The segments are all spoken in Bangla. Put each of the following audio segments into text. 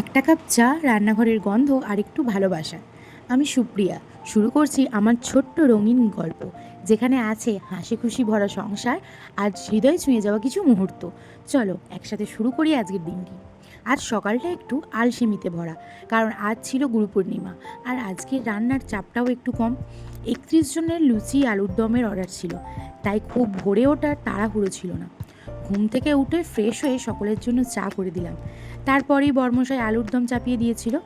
একটা কাপ চা, রান্নাঘরের গন্ধ আর একটু ভালোবাসা। আমি সুপ্রিয়া, শুরু করছি আমার ছোট্ট রঙিন গল্প, যেখানে আছে হাসি খুশি ভরা সংসার আর হৃদয় ছুঁয়ে যাওয়া কিছু মুহূর্ত। চলো, একসাথে শুরু করি আজকের দিনটি। আজ সকালটা একটু আলসেমিতে ভরা, কারণ আজ ছিল গুরু পূর্ণিমা আর আজকের রান্নার চাপটাও একটু কম। একত্রিশ জনের লুচি আলুর দমের অর্ডার ছিল, তাই খুব ভোরে ওঠার তাড়াহুড়ো ছিল না। ঘুম থেকে উঠে ফ্রেশ হয়ে সকলের জন্য চা করে দিলাম। তারপরেই বর্মশাই আলুর দম চাপিয়ে দিয়েছিল।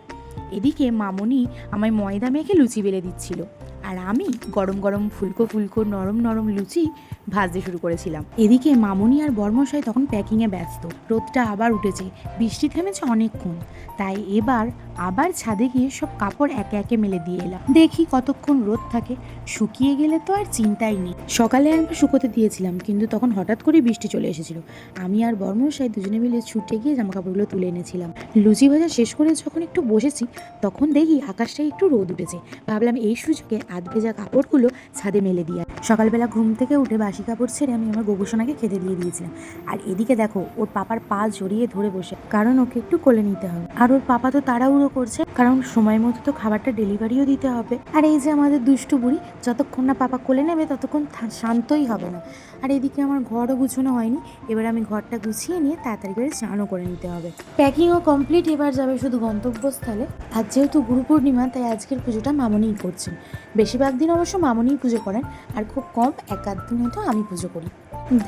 এদিকে মামনি আমায় ময়দা মেখে লুচি বেলে দিচ্ছিল। আর আমি গরম গরম ফুলকো ফুলকো নরম নরম লুচি ভাজতে শুরু করেছিলাম। এদিকে মামনি আর বর্মশাই তখন প্যাকিংয়ে ব্যস্ত। রোদটা আবার উঠেছে। বৃষ্টি থেমেছে অনেকক্ষণ। তাই এবার আবার ছাদে গিয়ে সব কাপড় একে একে মেলে দিয়ে এলাম। দেখি কতক্ষণ রোদ থাকে। শুকিয়ে গেলে তো আর চিন্তাই নেই। সকালে একবার শুকোতে দিয়েছিলাম, কিন্তু তখন হঠাৎ করে বৃষ্টি চলে এসেছিল। আমি আর বর্মশাই দুজনে মিলে ছুটে গিয়ে জামা কাপড়গুলো তুলে এনেছিলাম। লুচি ভাজা শেষ করে যখন একটু বসেছি, তখন দেখি আকাশটায় একটু রোদ উঠেছে। ভাবলাম এই সুযোগে আধ ভেজা কাপড়গুলো ছাদে মেলে দিয়ে। সকালবেলা ঘুম থেকে উঠে বাসি কাপড় ছেড়ে আমি আমার গোবুসোনাকে খেতে দিয়ে দিয়েছিলাম। আর এদিকে দেখো, ওর পাপার পা জড়িয়ে ধরে বসে। কারণ ওকে একটু কোলে নিতে হবে। আর ওর পাপা তো তাড়াহুড়ো করছে, কারণ সময় মতো তো খাবারটা ডেলিভারিও দিতে হবে। আর এই যে আমাদের দুষ্টু বুড়ি, যতক্ষণ না পাপা কোলে নেবে, ততক্ষণ শান্তই হবে না। আর এদিকে আমার ঘরও গুছানো হয়নি। এবার আমি ঘরটা গুছিয়ে নিয়ে তাড়াতাড়ি করে স্নানও করে নিতে হবে। প্যাকিংও কমপ্লিট, এবার যাবে শুধু গন্তব্যস্থলে। আর যেহেতু গুরু পূর্ণিমা তাই আজকের পুজোটা মামনিই করছেন বেশিরভাগ দিন অবশ্য মামনিই পুজো করেন, আর খুব কম এক আধ দিন হয়তো আমি পুজো করি।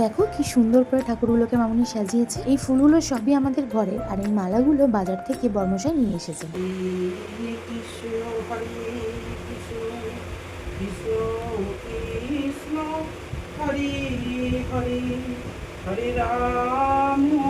দেখো কি সুন্দর করে ঠাকুরগুলোকে মামনি সাজিয়েছে। এই ফুলগুলো সবই আমাদের ঘরে, আর এই মালাগুলো বাজার থেকে বর্মশাই নিয়ে এসেছে। হরে রাম।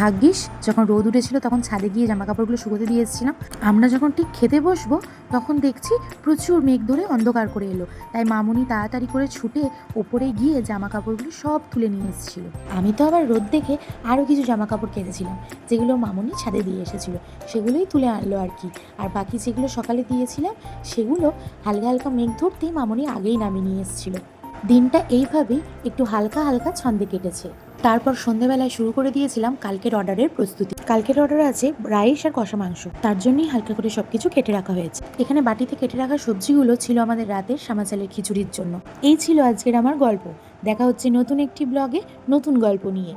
ভাগ্যিস, যখন রোদ উঠেছিল তখন ছাদে গিয়ে জামা কাপড়গুলো শুকোতে দিয়ে এসেছিলাম। আমরা যখন ঠিক খেতে বসবো, তখন দেখছি প্রচুর মেঘ ধরে অন্ধকার করে এলো। তাই মামুনি তাড়াতাড়ি করে ছুটে ওপরে গিয়ে জামা কাপড়গুলো সব তুলে নিয়ে এসেছিল। আমি তো আবার রোদ দেখে আরও কিছু জামা কাপড় কেঁদেছিলাম, যেগুলো মামুনি ছাদে দিয়ে এসেছিল। সেগুলোই তুলে আনলো আর কি। আর বাকি যেগুলো সকালে দিয়েছিলাম, সেগুলো হালকা হালকা মেঘ ধরতেই মামুনি আগেই নামিয়ে নিয়ে এসেছিল। দিনটা এইভাবেই একটু হালকা হালকা ছন্দে কেটেছে। তারপর সন্ধেবেলায় শুরু করে দিয়েছিলাম কালকের অর্ডারের প্রস্তুতি। কালকের অর্ডার আছে রাইস আর কষা মাংস। তার জন্যই হালকা করে সবকিছু কেটে রাখা হয়েছে। এখানে বাটিতে কেটে রাখা সবজিগুলো ছিল আমাদের রাতের সামাচালের খিচুড়ির জন্য। এই ছিল আজকের আমার গল্প। দেখা হচ্ছে নতুন একটি ব্লগে নতুন গল্প নিয়ে।